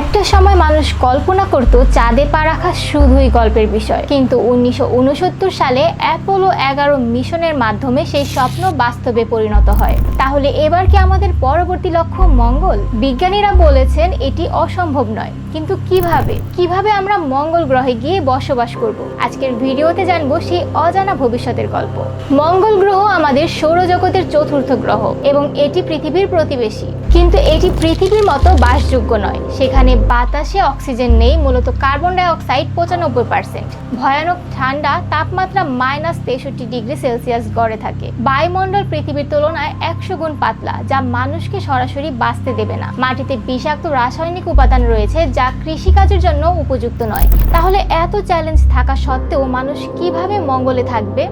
একটা সময় মানুষ কল্পনা করত চাঁদে পা রাখা শুধুই গল্পের বিষয়। কিন্তু উনিশশো উনসত্তর সালে অ্যাপোলো এগারো মিশনের মাধ্যমে সেই স্বপ্ন বাস্তবে পরিণত হয়। তাহলে এবার কি আমাদের পরবর্তী লক্ষ্য মঙ্গল? বিজ্ঞানীরা বলেছেন এটি অসম্ভব নয়। কিন্তু কীভাবে? কীভাবে আমরা মঙ্গল গ্রহে গিয়ে বসবাস করব? আজকের ভিডিওতে জানব সেই অজানা ভবিষ্যতের গল্প। মঙ্গল গ্রহ আমাদের সৌরজগতের চতুর্থ গ্রহ এবং এটি পৃথিবীর প্রতিবেশী। কিন্তু এটি পৃথিবীর মতো বাসযোগ্য নয়। সেখানে বাতাসে অক্সিজেন নেই, মূলত কার্বন ডাই অক্সাইড পঁচানব্বই পার্সেন্ট ভয়ানক ঠান্ডা তাপমাত্রা মাইনাস তেষট্টি ডিগ্রি সেলসিয়াস গড়ে থাকে। বায়ুমণ্ডল পৃথিবীর তুলনায় একশো গুণ পাতলা, যা মানুষকে সরাসরি বাঁচতে দেবে না। মাটিতে বিষাক্ত রাসায়নিক উপাদান রয়েছে, যা কৃষিকাজের জন্য উপযুক্ত নয়। তাহলে এত চ্যালেঞ্জ থাকা সত্ত্বেও মানুষ কীভাবে মঙ্গলে থাকবে?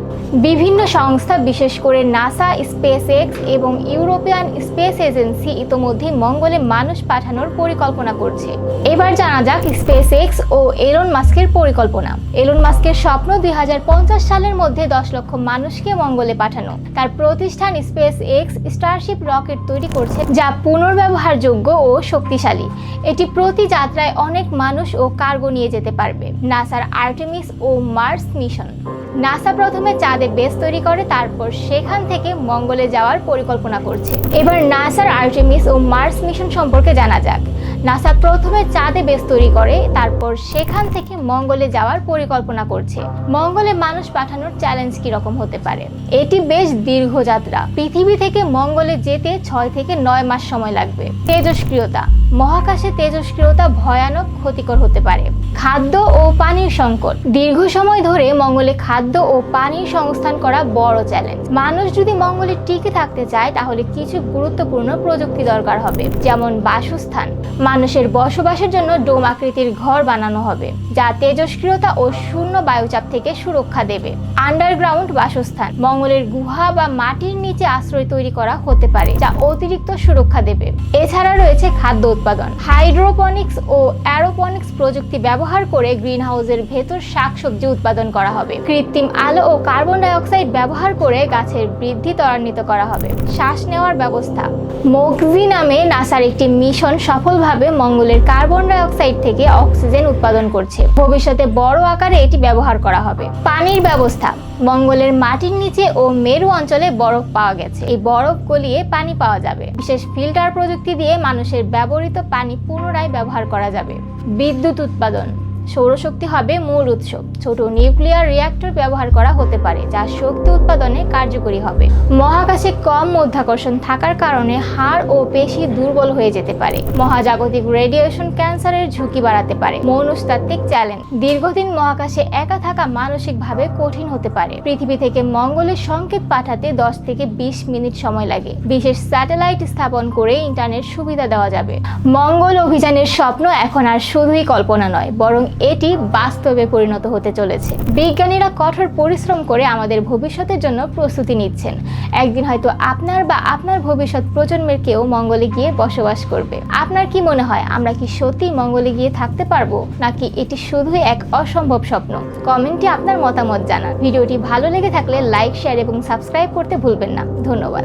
বিভিন্ন সংস্থা, বিশেষ করে নাসা স্পেস এক্স এবং ইউরোপিয়ান স্পেস এজেন্সি ইতোমধ্যে মঙ্গলে মানুষ পাঠানোর পরিকল্পনা করছে। এবার জানা যাক স্পেস এক্স ও এলন মাস্কের পরিকল্পনা। এলন মাস্কের স্বপ্ন দুই হাজার পঞ্চাশ সালের মধ্যে দশ লক্ষ মানুষকে মঙ্গলে পাঠানো। তার প্রতিষ্ঠান স্পেস এক্স স্টারশিপ রকেট তৈরি করছে, যা পুনর্ব্যবহারযোগ্য ও শক্তিশালী। এটি প্রতি যাত্রায় অনেক মানুষ ও কার্গো নিয়ে যেতে পারবে, নাসার আর্টেমিস ও মার্স মিশন নাসা প্রথমে চাঁদে বেস তৈরি করে, তারপর সেখান থেকে মঙ্গলে যাওয়ার পরিকল্পনা করছে। এবার নাসার আর্টেমিস ও মার্স মিশন সম্পর্কে জানা যাক। নাসা প্রথমে চাঁদে বেস তৈরি করে, তারপর সেখান থেকে মঙ্গলে যাওয়ার পরিকল্পনা করছে। মঙ্গলে মানুষ পাঠানোর চ্যালেঞ্জ কীরকম হতে পারে? এটি বেশ দীর্ঘ যাত্রা। পৃথিবী থেকে মঙ্গলে যেতে ছয় থেকে নয় মাস সময় লাগবে। তেজস্ক্রিয়তা। মহাকাশে তেজস্ক্রিয়তা ভয়ানক ক্ষতিকর হতে পারে। খাদ্য ও পানির সংকট। দীর্ঘ সময় ধরে মঙ্গলে খাদ্য ও পানি সংস্থান করা বড় চ্যালেঞ্জ মানুষ যদি মঙ্গলে টিকে থাকতে চায়, তাহলে কিছু গুরুত্বপূর্ণ প্রযুক্তি দরকার হবে, যেমন বাসস্থান। মানুষের বসবাসের জন্য ডোম আকৃতির ঘর বানানো হবে, যা তেজস্ক্রিয়তা ও শূন্য বায়ুচাপ থেকে সুরক্ষা দেবে। আন্ডারগ্রাউন্ড বাসস্থান, মঙ্গলের গুহা বা মাটির নিচে আশ্রয় তৈরি করা হতে পারে, যা অতিরিক্ত সুরক্ষা দেবে। এছাড়া রয়েছে খাদ্য উৎপাদন। হাইড্রোপনিক্স ও অ্যারোপনিক্স প্রযুক্তি ব্যবহার করে গ্রিনহাউসের ভেতর শাকসবজি উৎপাদন করা হবে। কৃত্রিম আলো ও কার্বন ডাইঅক্সাইড ব্যবহার করে গাছের বৃদ্ধি ত্বরান্বিত করা হবে। শ্বাস নেওয়ার ব্যবস্থা। মগজি নামে নাসার একটি মিশন সফলভাবে মঙ্গলের কার্বন ডাইঅক্সাইড থেকে অক্সিজেন উৎপাদন করছে। ভবিষ্যতে বড় আকারে এটি ব্যবহার করা হবে। পানির ব্যবস্থা। মঙ্গলের মাটির নিচে ও মেরু অঞ্চলে বরফ পাওয়া গেছে। এই বরফ গলিয়ে পানি পাওয়া যাবে। বিশেষ ফিল্টার প্রযুক্তি দিয়ে মানুষের ব্যবহৃত পানি পুনরায় ব্যবহার করা যাবে। বিদ্যুৎ উৎপাদন। সৌরশক্তি হবে মূল উৎস। ছোট নিউক্লিয়ার রিঅ্যাক্টর ব্যবহার করা হতে পারে, যা শক্তি উৎপাদনে কার্যকরী হবে। মহাকাশে কম মধ্যাকর্ষণ থাকার কারণে হাড় ও পেশি দুর্বল হয়ে যেতে পারে। মহাজাগতিক রেডিয়েশন ক্যান্সারের ঝুঁকি বাড়াতে পারে। মনস্তাত্ত্বিক চ্যালেঞ্জ দীর্ঘদিন মহাকাশে একা থাকা মানসিকভাবে কঠিন হতে পারে। পৃথিবী থেকে মঙ্গলের সংকেত পাঠাতে দশ থেকে বিশ মিনিট সময় লাগে। বিশেষ স্যাটেলাইট স্থাপন করে ইন্টারনেট সুবিধা দেওয়া যাবে। মঙ্গল অভিযানের স্বপ্ন এখন আর শুধুই কল্পনা নয়, বরং এটি বাস্তবে পরিণত হতে চলেছে। বিজ্ঞানীরা কঠোর পরিশ্রম করে আমাদের ভবিষ্যতের জন্য প্রস্তুতি নিচ্ছেন। একদিন হয়তো আপনার বা আপনার ভবিষ্যৎ প্রজন্মের কেউ মঙ্গলে গিয়ে বসবাস করবে। আপনার কি মনে হয়, আমরা কি সত্যি মঙ্গলে গিয়ে থাকতে পারব, নাকি এটি শুধুই এক অসম্ভব স্বপ্ন? কমেন্টে আপনার মতামত জানান। ভিডিওটি ভালো লেগে থাকলে লাইক, শেয়ার এবং সাবস্ক্রাইব করতে ভুলবেন না। ধন্যবাদ।